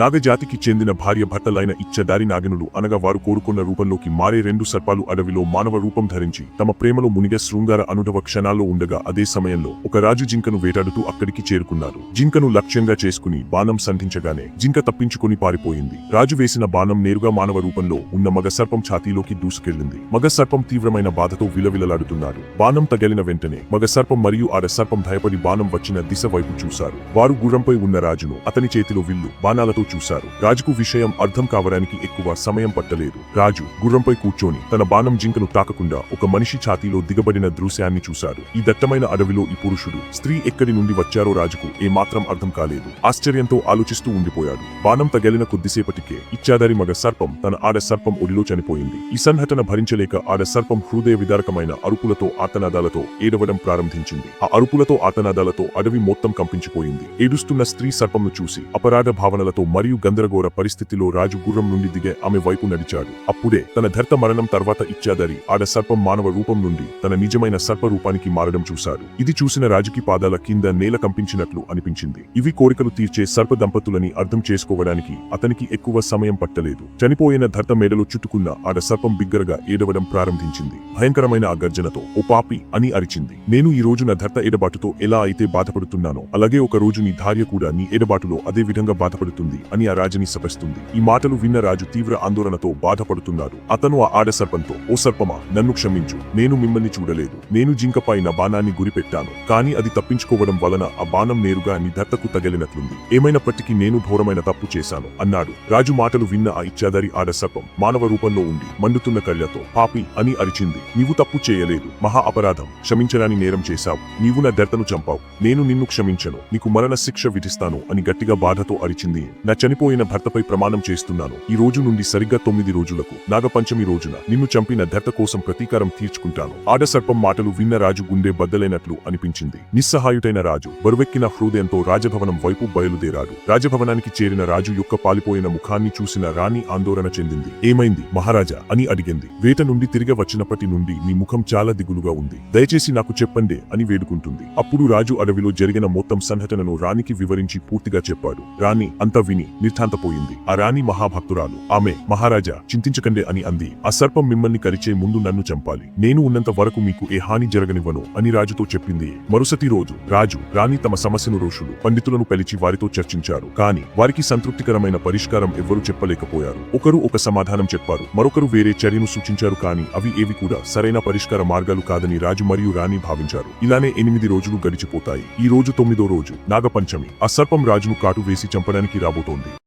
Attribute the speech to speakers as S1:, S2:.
S1: నాగజాతికి చెందిన భార్య భర్తలైన ఇచ్చదారి నాగినులు అనగా వారు కోరుకున్న రూపంలోకి మారే రెండు సర్పాలు అడవిలో మానవ రూపం ధరించి తమ ప్రేమలో మునిగ శృంగార అనుభవ క్షణాల్లో ఉండగా అదే సమయంలో ఒక రాజు జింకను వేటాడుతూ అక్కడికి చేరుకున్నారు. జింకను లక్ష్యంగా చేసుకుని బాణం సంధించగానే జింక తప్పించుకుని పారిపోయింది. రాజు వేసిన బాణం నేరుగా మానవ రూపంలో ఉన్న మగ సర్పం ఛాతీలోకి దూసుకెళ్ళింది మగ సర్పం తీవ్రమైన బాధతో విలవిలలాడుతున్నారు. బాణం తగిలిన వెంటనే మగ సర్పం మరియు ఆడ సర్పం భయపడి బాణం వచ్చిన దిశ వైపు చూశారు. వారు గుర్రంపై ఉన్న రాజును అతని చేతిలో విల్లు బాణాలతో చూశారు. రాజుకు విషయం అర్థం కావడానికి ఎక్కువ సమయం పట్టలేదు. రాజు గుర్రంపై కూర్చొని తన బాణం జింకను తాకకుండా ఒక మనిషి ఛాతీలో దిగబడిన దృశ్యాన్ని చూశారు. ఈ దట్టమైన అడవిలో ఈ పురుషుడు స్త్రీ ఎక్కడి నుండి వచ్చారో రాజుకు ఏమాత్రం అర్థం కాలేదు. ఆశ్చర్యంతో ఆలోచిస్తూ ఉండిపోయాడు. బాణం తగిలిన కొద్దిసేపటికే ఇచ్చాదారి మగ సర్పం తన ఆడ సర్పం ఒడిలో చనిపోయింది. ఈ సంఘటన భరించలేక ఆడ సర్పం హృదయ విదారకమైన అరుపులతో ఆతనాదాలతో ఏడవడం ప్రారంభించింది. ఆ అరుపులతో ఆతనాదాలతో అడవి మొత్తం కంపించిపోయింది. ఏడుస్తున్న స్త్రీ సర్పంను చూసి అపరాధ భావనలతో మరియు గందరగోర పరిస్థితిలో రాజు గుర్రం నుండి దిగే ఆమె వైపు నడిచాడు. అప్పుడే తన ధర్త మరణం తర్వాత ఇచ్చాదరి ఆడ సర్పం మానవ రూపం నుండి తన నిజమైన సర్ప రూపానికి మారడం చూశాడు. ఇది చూసిన రాజుకి పాదాల కింద నేల కంపించినట్లు అనిపించింది. ఇవి కోరికలు తీర్చే సర్ప దంపతులని అర్థం చేసుకోవడానికి అతనికి ఎక్కువ సమయం పట్టలేదు. చనిపోయిన ధర్త మేడలో చుట్టుకున్న ఆడ సర్పం బిగ్గరగా ఏడవడం ప్రారంభించింది. భయంకరమైన ఆ గర్జనతో ఓ పాపి అని అరిచింది. నేను ఈ రోజు నా ధర్త ఎడబాటుతో ఎలా అయితే బాధపడుతున్నానో అలాగే ఒక రోజు నీ భార్య కూడా నీ ఎడబాటులో అదే విధంగా బాధపడుతుంది. అని ఆ రాజుని శపిస్తుంది ఈ మాటలు విన్న రాజు తీవ్ర ఆందోళనతో బాధపడుతున్నాడు. అతను ఆ ఆడ సర్పంతో ఓ సర్పమా నన్ను క్షమించు. నేను మిమ్మల్ని చూడలేదు. నేను జింకపై నా బాణాన్ని గురిపెట్టాను. కానీ అది తప్పించుకోవడం వలన ఆ బాణం నేరుగా నీ దత్తకు తగిలినట్లుంది. ఏమైనప్పటికీ నేను ఘోరమైన తప్పు చేశాను అన్నాడు. రాజు మాటలు విన్న ఆ ఇచ్చాదరి ఆడ సర్పం మానవ రూపంలో ఉండి మండుతున్న కళ్ళతో పాపి అని అరిచింది. నీవు తప్పు చేయలేదు. మహా అపరాధం. క్షమించడాని నేరం చేశావు. నీవు నా దర్తను చంపావు. నేను నిన్ను క్షమించను. నీకు మరణ శిక్ష విధిస్తాను అని గట్టిగా బాధతో అరిచింది నా చనిపోయిన భర్తపై ప్రమాణం చేస్తున్నాను ఈ రోజు నుండి సరిగ్గా తొమ్మిది రోజులకు నాగపంచమి రోజున నిన్ను చంపిన ధర్త కోసం ప్రతీకారం తీర్చుకుంటాను. ఆడ సర్పం మాటలు విన్న రాజు గుండె బద్దలైనట్లు అనిపించింది. నిస్సహాయుటైన రాజు బరువెక్కిన హృదయంతో రాజభవనం వైపు బయలుదేరాడు. రాజభవనానికి చేరిన రాజు యొక్క పాలిపోయిన ముఖాన్ని చూసిన రాణి ఆందోళన చెందింది. ఏమైంది? మహారాజా! అని అడిగింది. వేట నుండి తిరిగి వచ్చినప్పటి నుండి మీ ముఖం చాలా దిగులుగా ఉంది. దయచేసి నాకు చెప్పండి అని వేడుకుంటుంది. అప్పుడు రాజు అడవిలో జరిగిన మొత్తం సంఘటనను రాణికి వివరించి పూర్తిగా చెప్పాడు. రాణి అంత విని. నిర్ఠాంతపోయింది ఆ రాణి మహాభక్తురాలు ఆమె మహారాజా చింతించకండి అని అంది. ఆ సర్పం మిమ్మల్ని కరిచే ముందు నన్ను చంపాలి. నేను ఉన్నంత వరకు మీకు ఏ హాని జరగనివ్వను అని రాజుతో చెప్పింది. మరుసటి రోజు రాజు రాణి తమ సమస్యను రోషులు పండితులను పిలిచి వారితో చర్చించారు. కానీ వారికి సంతృప్తికరమైన పరిష్కారం ఎవ్వరూ చెప్పలేకపోయారు. ఒకరు ఒక సమాధానం చెప్పారు. మరొకరు వేరే చర్యను సూచించారు. కానీ అవి ఏవి కూడా సరైన పరిష్కార మార్గాలు కాదని రాజు మరియు రాణి భావించారు. ఇలానే ఎనిమిది రోజులు గడిచిపోతాయి. ఈ రోజు తొమ్మిదో రోజు నాగపంచమి. ఆ సర్పం రాజును కాటు వేసి చంపడానికి రాబోతోంది. responde.